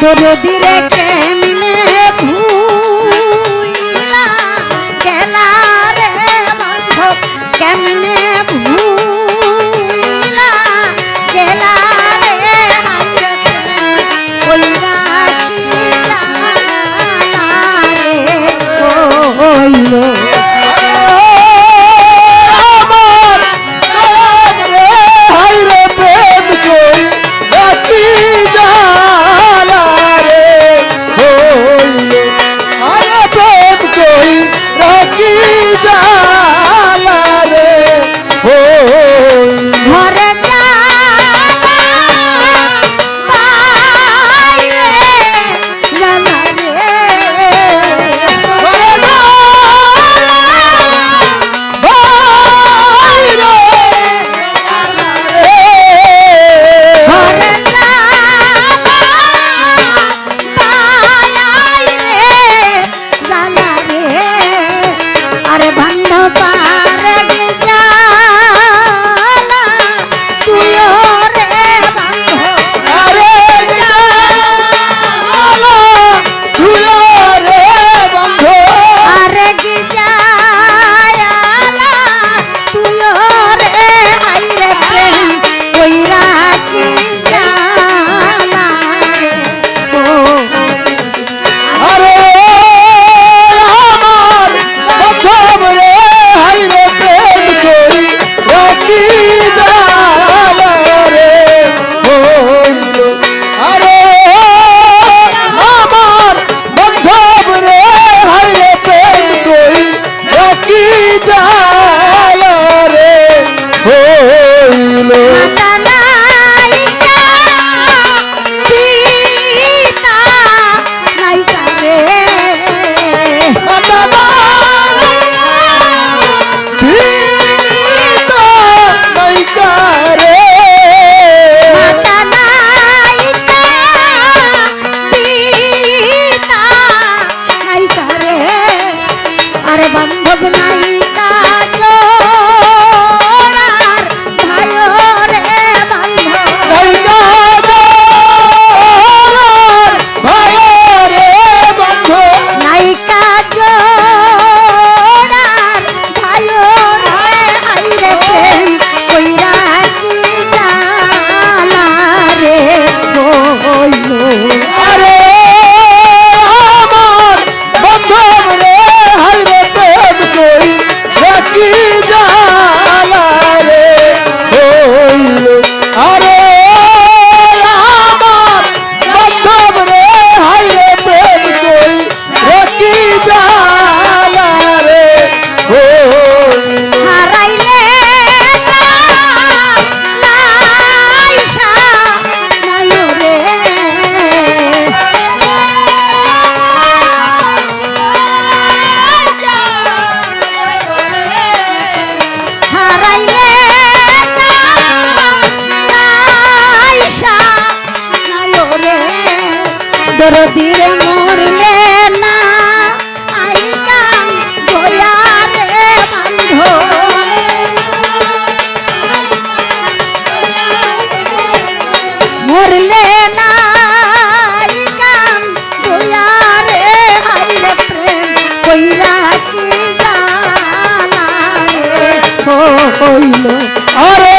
করে দিরে কে হইল। আরে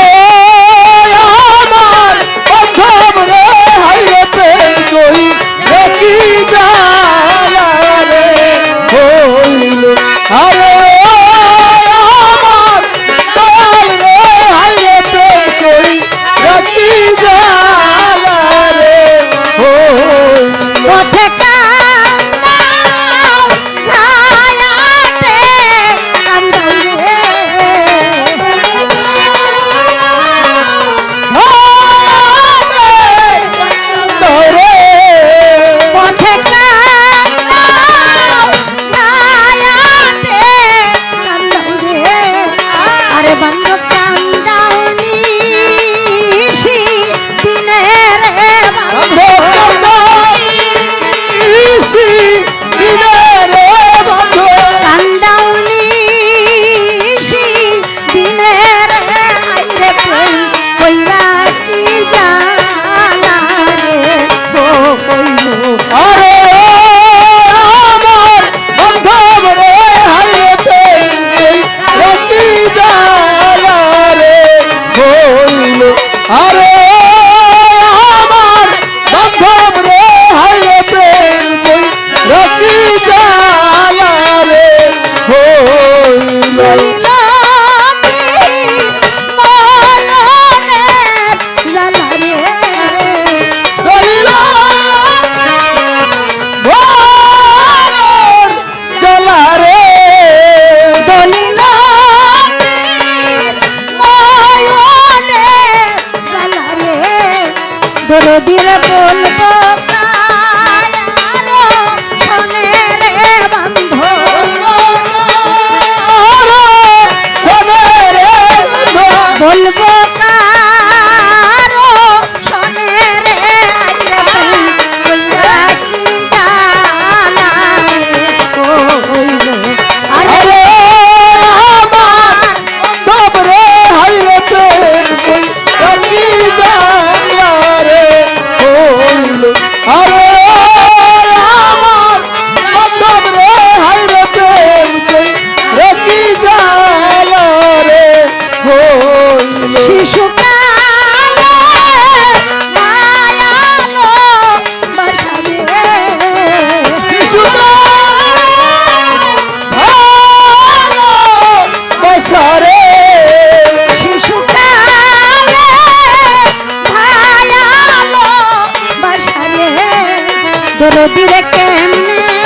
বলব কায়ারো শোনে রে বন্ধু। বলব দরদিরে কেমনে?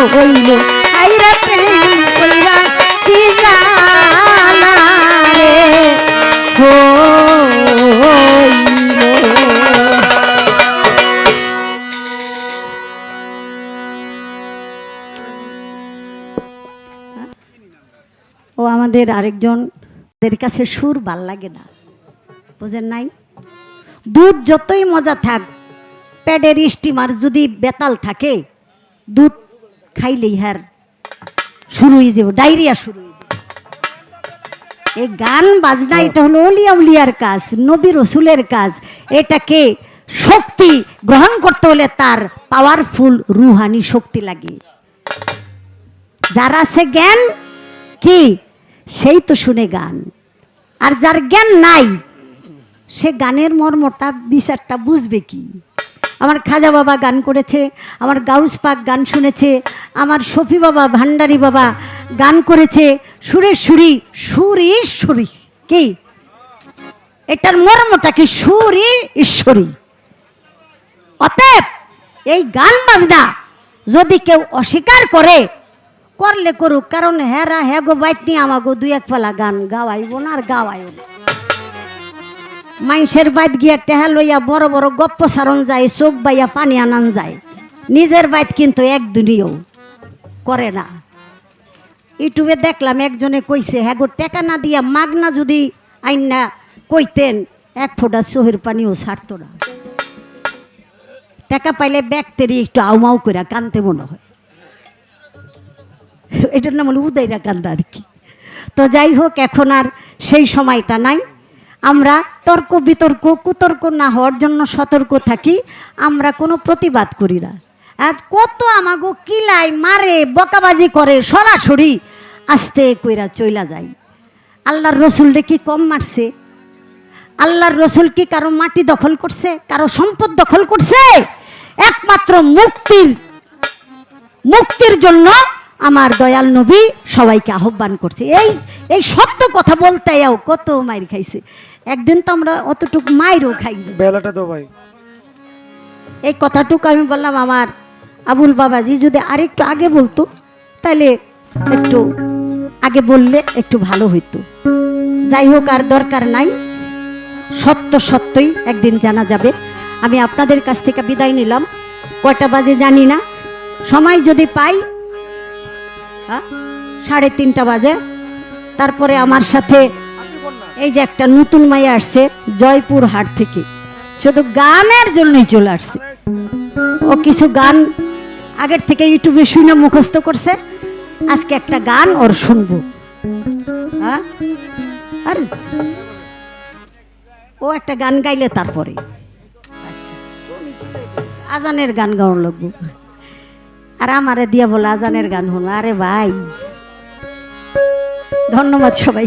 ও আমাদের আরেকজন এদের কাছে সুর ভালো লাগে না। বুঝেন নাই? দুধ যতই মজা থাক প্যাডের স্টিমার যদি বেতাল থাকে, দুধ খাইলেই হার। শুরু হয়ে যাবে ডায়রিয়া শুরু হয়ে যাবে। এই গান বাজনা এটা হলো অলিয়া উলিয়ার কাজ নবী রসুলের কাজ। এটাকে শক্তি গ্রহণ করতে হলে তার পাওয়ারফুল রুহানি শক্তি লাগে। যার আছে জ্ঞান কি? সেই তো শুনে গান। আর যার জ্ঞান নাই সে গানের মর্মটা বিচারটা বুঝবে কি? আমার খাজা বাবা গান করেছে, আমার গাউস পাক গান শুনেছে, আমার শফি বাবা, ভান্ডারি বাবা গান করেছে সুরেশ্বরী সুর ঈশ্বরী। কি? এটার মর্মটা কি? সুর ঈশ্বরী। অতএব এই গান বাজনা যদি কেউ অস্বীকার করে, করলে করুক, কারণ হ্যাঁ গো বাইত নিয়ে আমাগো দুই এক পালা গান গাওয়াইব না আর গাওয়াইব না। মাইনসের বাইত গিয়া টেহা লইয়া বড় বড় গপ্প সারণ যায়, চোখ বাইয়া পানি আনান যায়। নিজের বাইত কিন্তু এক দুনিয়াও করে না। ইউটিউবে দেখলাম একজনে কইছে হ্যাঁ গো, টেকা না দিয়া মাগনা যদি আইন না কইতেন, এক ফোঁটা চোহের পানিও ছাড়তো না। টাকা পাইলে ব্যাগতেরি একটু আউমাউ করে কানতে মনে হয়। এটার নাম হলো উদয়রা কান্দা আর কি। তো যাই হোক, এখন আর সেই সময়টা নাই। আমরা তর্ক বিতর্ক, কুতর্ক না হওয়ার জন্য সতর্ক থাকি, আমরা কোনো প্রতিবাদ করি না। আর কত আমাগো কিলাই মারে, বকাবাজি করে, সরাসরি আস্তে কইরা চইলা যায়। আল্লাহর রসুলরে কি কম মারছে? আল্লাহর রসুল কি কারও মাটি দখল করছে, কারও সম্পদ দখল করছে? একমাত্র মুক্তির মুক্তির জন্য আমার দয়াল নবী সবাইকে আহ্বান করছে। এই এই সত্য কথা বলতে যাও কত মাইর খাইছে। একদিন তো আমরা অতটুকু মাইরও খাইনি বেলাটা তো ভাই। এই কথাটুকু আমি বললাম আমার আবুল বাবাজি যদি আরেকটু আগে বলতো তাহলে একটু আগে বললে একটু ভালো হইতো। যাই হোক আর দরকার নাই। সত্য সত্যই একদিন জানা যাবে। আমি আপনাদের কাছ থেকে বিদায় নিলাম। কয়টা বাজে জানি না। সময় যদি পাই সাড়ে তিনটা বাজে। তারপরে আমার সাথে এই যে একটা নতুন মাইয়া আসছে, জয়পুর হাট থেকে। শুধু গানের জন্যই চলে আসছে। ও কিছু গান আগের থেকে ইউটিউবে শুনে মুখস্থ করছে। আজকে একটা গান ওর শুনব। হ্যাঁ ও একটা গান গাইলে তারপরে। আচ্ছা? আজানের গান গাওয়ার লাগবো। আর আমারে দিয়া বলে আজানের গান শুনো আরে ভাই ধন্যবাদ সবাই